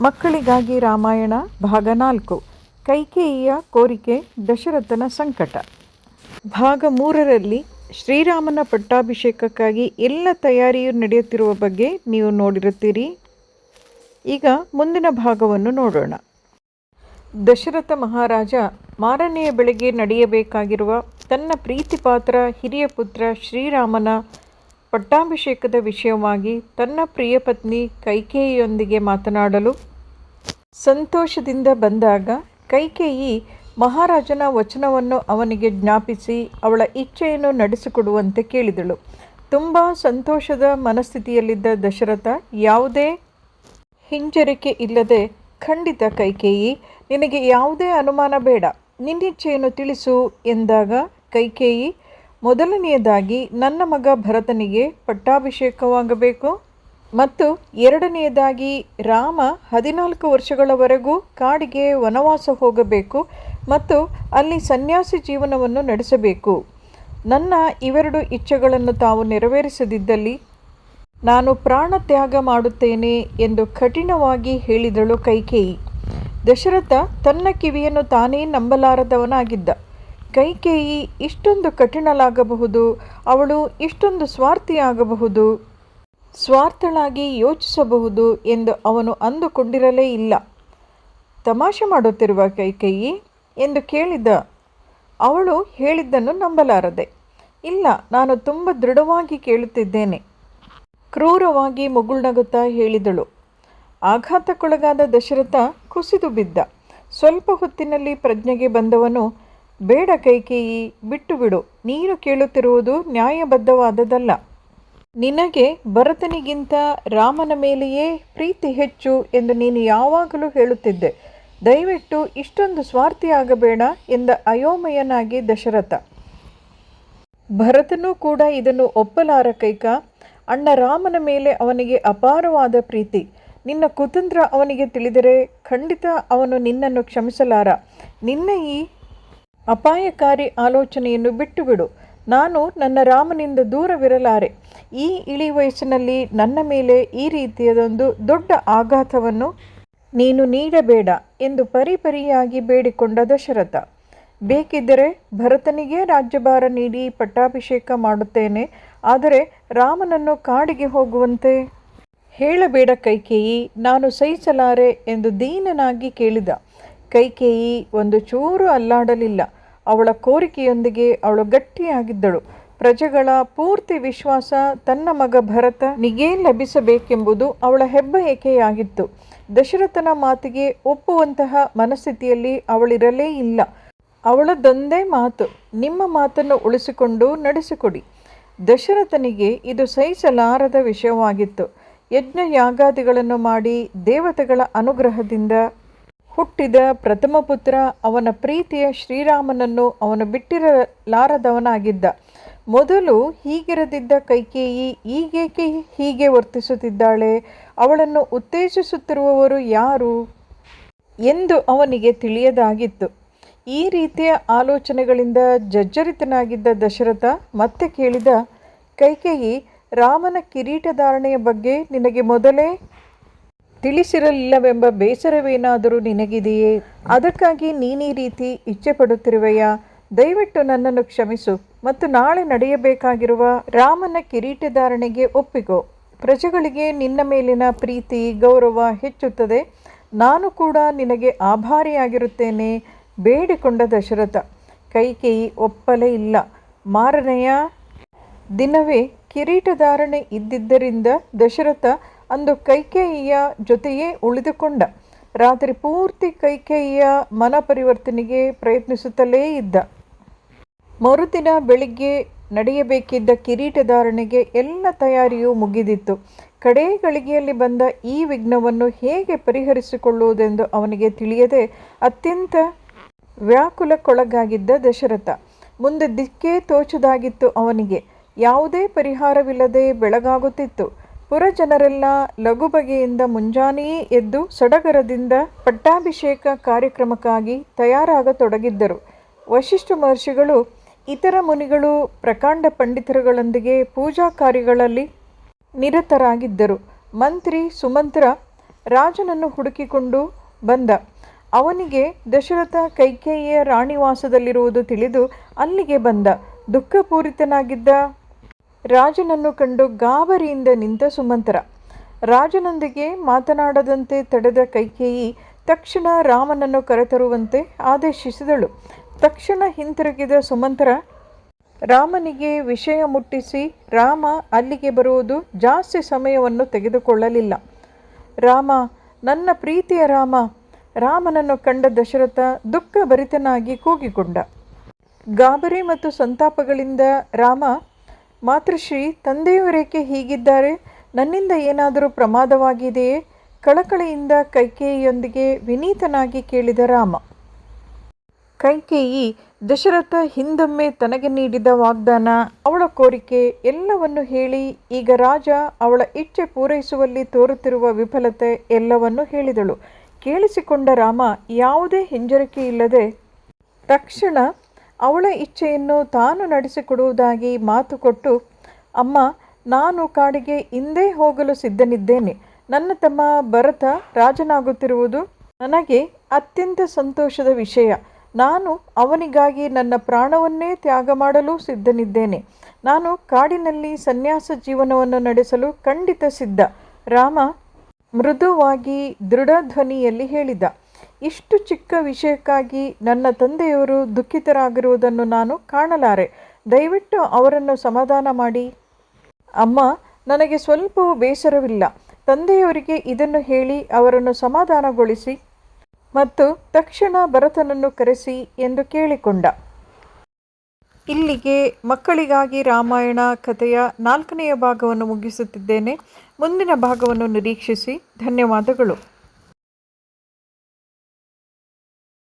ಮಕ್ಕಳಿಗಾಗಿ ರಾಮಾಯಣ ಭಾಗ ನಾಲ್ಕು, ಕೈಕೇಯಿಯ ಕೋರಿಕೆ ದಶರಥನ ಸಂಕಟ. ಭಾಗ ಮೂರರಲ್ಲಿ ಶ್ರೀರಾಮನ ಪಟ್ಟಾಭಿಷೇಕಕ್ಕಾಗಿ ಎಲ್ಲ ತಯಾರಿಯೂ ನಡೆಯುತ್ತಿರುವ ಬಗ್ಗೆ ನೀವು ನೋಡಿರುತ್ತೀರಿ. ಈಗ ಮುಂದಿನ ಭಾಗವನ್ನು ನೋಡೋಣ. ದಶರಥ ಮಹಾರಾಜ ಮಾರನೆಯ ಬೆಳಗ್ಗೆ ನಡೆಯಬೇಕಾಗಿರುವ ತನ್ನ ಪ್ರೀತಿಪಾತ್ರ ಹಿರಿಯ ಪುತ್ರ ಶ್ರೀರಾಮನ ಪಟ್ಟಾಭಿಷೇಕದ ವಿಷಯವಾಗಿ ತನ್ನ ಪ್ರಿಯ ಪತ್ನಿ ಕೈಕೇಯಿಯೊಂದಿಗೆ ಮಾತನಾಡಲು ಸಂತೋಷದಿಂದ ಬಂದಾಗ ಕೈಕೇಯಿ ಮಹಾರಾಜನ ವಚನವನ್ನು ಅವನಿಗೆ ಜ್ಞಾಪಿಸಿ ಅವಳ ಇಚ್ಛೆಯನ್ನು ನಡೆಸಿಕೊಡುವಂತೆ ಕೇಳಿದಳು. ತುಂಬ ಸಂತೋಷದ ಮನಸ್ಥಿತಿಯಲ್ಲಿದ್ದ ದಶರಥ, ಯಾವುದೇ ಹಿಂಜರಿಕೆ ಇಲ್ಲದೆ, ಖಂಡಿತ ಕೈಕೇಯಿ, ನಿನಗೆ ಯಾವುದೇ ಅನುಮಾನ ಬೇಡ, ನಿನ್ನಿಚ್ಛೆಯನ್ನು ತಿಳಿಸು ಎಂದಾಗ ಕೈಕೇಯಿ ಮೊದಲನೆಯದಾಗಿ ನನ್ನ ಮಗ ಭರತನಿಗೆ ಪಟ್ಟಾಭಿಷೇಕವಾಗಬೇಕು ಮತ್ತು ಎರಡನೆಯದಾಗಿ ರಾಮ ಹದಿನಾಲ್ಕು ವರ್ಷಗಳವರೆಗೂ ಕಾಡಿಗೆ ವನವಾಸ ಹೋಗಬೇಕು ಮತ್ತು ಅಲ್ಲಿ ಸನ್ಯಾಸಿ ಜೀವನವನ್ನು ನಡೆಸಬೇಕು. ನನ್ನ ಇವೆರಡು ಇಚ್ಛೆಗಳನ್ನು ತಾವು ನೆರವೇರಿಸದಿದ್ದಲ್ಲಿ ನಾನು ಪ್ರಾಣ ತ್ಯಾಗ ಮಾಡುತ್ತೇನೆ ಎಂದು ಕಠಿಣವಾಗಿ ಹೇಳಿದಳು ಕೈಕೇಯಿ. ದಶರಥ ತನ್ನ ಕಿವಿಯನ್ನು ತಾನೇ ನಂಬಲಾರದವನಾಗಿದ್ದ. ಕೈಕೇಯಿ ಇಷ್ಟೊಂದು ಕಠಿಣಲಾಗಬಹುದು ಅವಳು ಇಷ್ಟೊಂದು ಸ್ವಾರ್ಥಿಯಾಗಬಹುದು. ಸ್ವಾರ್ಥಳಾಗಿ ಯೋಚಿಸಬಹುದು ಎಂದು ಅವನು ಅಂದುಕೊಂಡಿರಲೇ ಇಲ್ಲ. ತಮಾಷೆ ಮಾಡುತ್ತಿರುವ ಕೈಕೇಯಿ ಎಂದು ಕೇಳಿದ ಅವಳು ಹೇಳಿದ್ದನ್ನು ನಂಬಲಾರದೆ, ಇಲ್ಲ, ನಾನು ತುಂಬ ದೃಢವಾಗಿ ಕೇಳುತ್ತಿದ್ದೇನೆ. ಕ್ರೂರವಾಗಿ ಮುಗುಳ್ನಗುತ್ತಾ ಹೇಳಿದಳು. ಆಘಾತಕ್ಕೊಳಗಾದ ದಶರಥ ಕುಸಿದು ಬಿದ್ದ. ಸ್ವಲ್ಪ ಹೊತ್ತಿನಲ್ಲಿ ಪ್ರಜ್ಞೆಗೆ ಬಂದವನು ಬೇಡ ಕೈಕೇಯಿ, ಬಿಟ್ಟು ಬಿಡು. ನೀನು ಕೇಳುತ್ತಿರುವುದು ನ್ಯಾಯಬದ್ಧವಾದದಲ್ಲ ನಿನಗೆ ಭರತನಿಗಿಂತ ರಾಮನ ಮೇಲೆಯೇ ಪ್ರೀತಿ ಹೆಚ್ಚು ಎಂದು ನೀನು ಯಾವಾಗಲೂ ಹೇಳುತ್ತಿದ್ದೆ. ದಯವಿಟ್ಟು ಇಷ್ಟೊಂದು ಸ್ವಾರ್ಥಿಯಾಗಬೇಡ ಎಂದ ಅಯೋಮಯನಾಗಿ ದಶರಥ. ಭರತನೂ ಕೂಡ ಇದನ್ನು ಒಪ್ಪಲಾರ ಕೈಕ, ಅಣ್ಣ ರಾಮನ ಮೇಲೆ ಅವನಿಗೆ ಅಪಾರವಾದ ಪ್ರೀತಿ. ನಿನ್ನ ಕುತಂತ್ರ ಅವನಿಗೆ ತಿಳಿದರೆ ಖಂಡಿತ ಅವನು ನಿನ್ನನ್ನು ಕ್ಷಮಿಸಲಾರ. ನಿನ್ನ ಈ ಅಪಾಯಕಾರಿ ಆಲೋಚನೆಯನ್ನು ಬಿಟ್ಟುಬಿಡು. ನಾನು ನನ್ನ ರಾಮನಿಂದ ದೂರವಿರಲಾರೆ. ಈ ಇಳಿ ವಯಸ್ಸಿನಲ್ಲಿ ನನ್ನ ಮೇಲೆ ಈ ರೀತಿಯದೊಂದು ದೊಡ್ಡ ಆಘಾತವನ್ನು ನೀನು ನೀಡಬೇಡ ಎಂದು ಪರಿಪರಿಯಾಗಿ ಬೇಡಿಕೊಂಡ ದಶರಥ. ಬೇಕಿದ್ದರೆ ಭರತನಿಗೆ ರಾಜ್ಯಭಾರ ನೀಡಿ ಪಟ್ಟಾಭಿಷೇಕ ಮಾಡುತ್ತೇನೆ. ಆದರೆ ರಾಮನನ್ನು ಕಾಡಿಗೆ ಹೋಗುವಂತೆ ಹೇಳಬೇಡ ಕೈಕೇಯಿ. ನಾನು ಸಹಿಸಲಾರೆ ಎಂದು ದೀನನಾಗಿ ಕೇಳಿದ. ಕೈಕೇಯಿ ಒಂದು ಚೂರು ಅಲ್ಲಾಡಲಿಲ್ಲ. ಅವಳ ಕೋರಿಕೆಯೊಂದಿಗೆ ಅವಳು ಗಟ್ಟಿಯಾಗಿದ್ದಳು. ಪ್ರಜೆಗಳ ಪೂರ್ತಿ ವಿಶ್ವಾಸ ತನ್ನ ಮಗ ಭರತನಿಗೇ ಲಭಿಸಬೇಕೆಂಬುದು ಅವಳ ಹೆಬ್ಬಯಕೆಯಾಗಿತ್ತು. ದಶರಥನ ಮಾತಿಗೆ ಒಪ್ಪುವಂತಹ ಮನಸ್ಥಿತಿಯಲ್ಲಿ ಅವಳಿರಲೇ ಇಲ್ಲ. ಅವಳದೊಂದೇ ಮಾತು, ನಿಮ್ಮ ಮಾತನ್ನು ಉಳಿಸಿಕೊಂಡು ನಡೆಸಿಕೊಡಿ. ದಶರಥನಿಗೆ ಇದು ಸಹಿಸಲಾರದ ವಿಷಯವಾಗಿತ್ತು. ಯಜ್ಞ ಯಾಗಾದಿಗಳನ್ನು ಮಾಡಿ ದೇವತೆಗಳ ಅನುಗ್ರಹದಿಂದ ಹುಟ್ಟಿದ ಪ್ರಥಮ ಪುತ್ರ ಅವನ ಪ್ರೀತಿಯ ಶ್ರೀರಾಮನನ್ನು ಅವನು ಬಿಟ್ಟಿರಲಾರದವನಾಗಿದ್ದ. ಮೊದಲು ಹೀಗಿರದಿದ್ದ ಕೈಕೇಯಿ ಈಗೇಕೆ ಹೀಗೆ ವರ್ತಿಸುತ್ತಿದ್ದಾಳೆ? ಅವಳನ್ನು ಉತ್ತೇಜಿಸುತ್ತಿರುವವರು ಯಾರು ಎಂದು ಅವನಿಗೆ ತಿಳಿಯದಾಗಿತ್ತು. ಈ ರೀತಿಯ ಆಲೋಚನೆಗಳಿಂದ ಜರ್ಜರಿತನಾಗಿದ್ದ ದಶರಥ ಮತ್ತೆ ಕೇಳಿದ, ಕೈಕೇಯಿ, ರಾಮನ ಕಿರೀಟಧಾರಣೆಯ ಬಗ್ಗೆ ನಿನಗೆ ಮೊದಲೇ ತಿಳಿಸಿರಲಿಲ್ಲವೆಂಬ ಬೇಸರವೇನಾದರೂ ನಿನಗಿದೆಯೇ? ಅದಕ್ಕಾಗಿ ನೀನೀ ರೀತಿ ಇಚ್ಛೆ ಪಡುತ್ತಿರುವೆಯಾ? ದಯವಿಟ್ಟು ನನ್ನನ್ನು ಕ್ಷಮಿಸು ಮತ್ತು ನಾಳೆ ನಡೆಯಬೇಕಾಗಿರುವ ರಾಮನ ಕಿರೀಟಧಾರಣೆಗೆ ಒಪ್ಪಿಗೋ ಪ್ರಜೆಗಳಿಗೆ ನಿನ್ನ ಮೇಲಿನ ಪ್ರೀತಿ, ಗೌರವ ಹೆಚ್ಚುತ್ತದೆ. ನಾನು ಕೂಡ ನಿನಗೆ ಆಭಾರಿಯಾಗಿರುತ್ತೇನೆ. ಬೇಡಿಕೊಂಡ ದಶರಥ. ಕೈಕೇಯಿ ಒಪ್ಪಲೇ ಇಲ್ಲ. ಮಾರನೆಯ ದಿನವೇ ಕಿರೀಟಧಾರಣೆ ಇದ್ದಿದ್ದರಿಂದ ದಶರಥ ಅಂದು ಕೈಕೇಯಿಯ ಜೊತೆಯೇ ಉಳಿದುಕೊಂಡ. ರಾತ್ರಿ ಪೂರ್ತಿ ಕೈಕೇಯಿಯ ಮನ ಪರಿವರ್ತನೆಗೆ ಪ್ರಯತ್ನಿಸುತ್ತಲೇ ಇದ್ದ. ಮರುದಿನ ಬೆಳಿಗ್ಗೆ ನಡೆಯಬೇಕಿದ್ದ ಕಿರೀಟಧಾರಣೆಗೆ ಎಲ್ಲ ತಯಾರಿಯೂ ಮುಗಿದಿತ್ತು. ಕಡೇ ಗಳಿಗೆಯಲ್ಲಿ ಬಂದ ಈ ವಿಘ್ನವನ್ನು ಹೇಗೆ ಪರಿಹರಿಸಿಕೊಳ್ಳುವುದೆಂದು ಅವನಿಗೆ ತಿಳಿಯದೆ ಅತ್ಯಂತ ವ್ಯಾಕುಲಕ್ಕೊಳಗಾಗಿದ್ದ ದಶರಥ. ಮುಂದೆ ದಿಕ್ಕೇ ತೋಚದಾಗಿತ್ತು ಅವನಿಗೆ. ಯಾವುದೇ ಪರಿಹಾರವಿಲ್ಲದೆ ಬೆಳಗಾಗುತ್ತಿತ್ತು. ಪುರಜನರೆಲ್ಲ ಲಘು ಬಗೆಯಿಂದ ಮುಂಜಾನೆಯೇ ಎದ್ದು ಸಡಗರದಿಂದ ಪಟ್ಟಾಭಿಷೇಕ ಕಾರ್ಯಕ್ರಮಕ್ಕಾಗಿ ತಯಾರಾಗತೊಡಗಿದ್ದರು. ವಶಿಷ್ಠ ಮಹರ್ಷಿಗಳು, ಇತರ ಮುನಿಗಳು, ಪ್ರಕಾಂಡ ಪಂಡಿತರುಗಳೊಂದಿಗೆ ಪೂಜಾ ಕಾರ್ಯಗಳಲ್ಲಿ ನಿರತರಾಗಿದ್ದರು. ಮಂತ್ರಿ ಸುಮಂತ್ರ ರಾಜನನ್ನು ಹುಡುಕಿಕೊಂಡು ಬಂದ. ಅವನಿಗೆ ದಶರಥ ಕೈಕೇಯಿಯ ರಾಣಿವಾಸದಲ್ಲಿರುವುದು ತಿಳಿದು ಅಲ್ಲಿಗೆ ಬಂದ. ದುಃಖಪೂರಿತನಾಗಿದ್ದ ರಾಜನನ್ನು ಕಂಡು ಗಾಬರಿಯಿಂದ ನಿಂತ ಸುಮಂತರ. ರಾಜನೊಂದಿಗೆ ಮಾತನಾಡದಂತೆ ತಡೆದ ಕೈಕೇಯಿ ತಕ್ಷಣ ರಾಮನನ್ನು ಕರೆತರುವಂತೆ ಆದೇಶಿಸಿದಳು. ತಕ್ಷಣ ಹಿಂತಿರುಗಿದ ಸುಮಂತರ, ರಾಮನಿಗೆ ವಿಷಯ ಮುಟ್ಟಿಸಿ ರಾಮ ಅಲ್ಲಿಗೆ ಬರುವುದು ಜಾಸ್ತಿ ಸಮಯವನ್ನು ತೆಗೆದುಕೊಳ್ಳಲಿಲ್ಲ. ರಾಮ, ನನ್ನ ಪ್ರೀತಿಯ ರಾಮ, ರಾಮನನ್ನು ಕಂಡ ದಶರಥ ದುಃಖಭರಿತನಾಗಿ ಕೂಗಿಕೊಂಡ. ಗಾಬರಿ ಮತ್ತು ಸಂತಾಪಗಳಿಂದ ರಾಮ ಮಾತೃಶ್ರೀ ತಂದೆಯವರೇಕೆ ಹೀಗಿದ್ದಾರೆ? ನನ್ನಿಂದ ಏನಾದರೂ ಪ್ರಮಾದವಾಗಿದೆಯೇ? ಕಳಕಳಿಯಿಂದ ಕೈಕೇಯಿಯೊಂದಿಗೆ ವಿನೀತನಾಗಿ ಕೇಳಿದ ರಾಮ. ಕೈಕೇಯಿ ದಶರಥ ಹಿಂದೊಮ್ಮೆ ತನಗೆ ನೀಡಿದ ವಾಗ್ದಾನ, ಅವಳ ಕೋರಿಕೆ ಎಲ್ಲವನ್ನು ಹೇಳಿ ಈಗ ರಾಜ ಅವಳ ಇಚ್ಛೆ ಪೂರೈಸುವಲ್ಲಿ ತೋರುತ್ತಿರುವ ವಿಫಲತೆ ಎಲ್ಲವನ್ನು ಹೇಳಿದಳು. ಕೇಳಿಸಿಕೊಂಡ ರಾಮ ಯಾವುದೇ ಹಿಂಜರಿಕೆ ಇಲ್ಲದೆ ತಕ್ಷಣ ಅವಳ ಇಚ್ಛೆಯನ್ನು ತಾನು ನಡೆಸಿಕೊಡುವುದಾಗಿ ಮಾತು ಕೊಟ್ಟು, ಅಮ್ಮ, ನಾನು ಕಾಡಿಗೆ ಹಿಂದೆ ಹೋಗಲು ಸಿದ್ಧನಿದ್ದೇನೆ. ನನ್ನ ತಮ್ಮ ಭರತ ರಾಜನಾಗುತ್ತಿರುವುದು ನನಗೆ ಅತ್ಯಂತ ಸಂತೋಷದ ವಿಷಯ. ನಾನು ಅವನಿಗಾಗಿ ನನ್ನ ಪ್ರಾಣವನ್ನೇ ತ್ಯಾಗ ಮಾಡಲು ಸಿದ್ಧನಿದ್ದೇನೆ. ನಾನು ಕಾಡಿನಲ್ಲಿ ಸನ್ಯಾಸ ಜೀವನವನ್ನು ನಡೆಸಲು ಖಂಡಿತ ಸಿದ್ಧ. ರಾಮ ಮೃದುವಾಗಿ ದೃಢ ಧ್ವನಿಯಲ್ಲಿ ಹೇಳಿದ. ಇಷ್ಟು ಚಿಕ್ಕ ವಿಷಯಕ್ಕಾಗಿ ನನ್ನ ತಂದೆಯವರು ದುಃಖಿತರಾಗಿರುವುದನ್ನು ನಾನು ಕಾಣಲಾರೆ. ದಯವಿಟ್ಟು ಅವರನ್ನು ಸಮಾಧಾನ ಮಾಡಿ. ಅಮ್ಮ, ನನಗೆ ಸ್ವಲ್ಪವೂ ಬೇಸರವಿಲ್ಲ. ತಂದೆಯವರಿಗೆ ಇದನ್ನು ಹೇಳಿ ಅವರನ್ನು ಸಮಾಧಾನಗೊಳಿಸಿ ಮತ್ತು ತಕ್ಷಣ ಭರತನನ್ನು ಕರೆಸಿ ಎಂದು ಕೇಳಿಕೊಂಡ. ಇಲ್ಲಿಗೆ ಮಕ್ಕಳಿಗಾಗಿ ರಾಮಾಯಣ ಕಥೆಯ ನಾಲ್ಕನೆಯ ಭಾಗವನ್ನು ಮುಗಿಸುತ್ತಿದ್ದೇನೆ. ಮುಂದಿನ ಭಾಗವನ್ನು ನಿರೀಕ್ಷಿಸಿ. ಧನ್ಯವಾದಗಳು.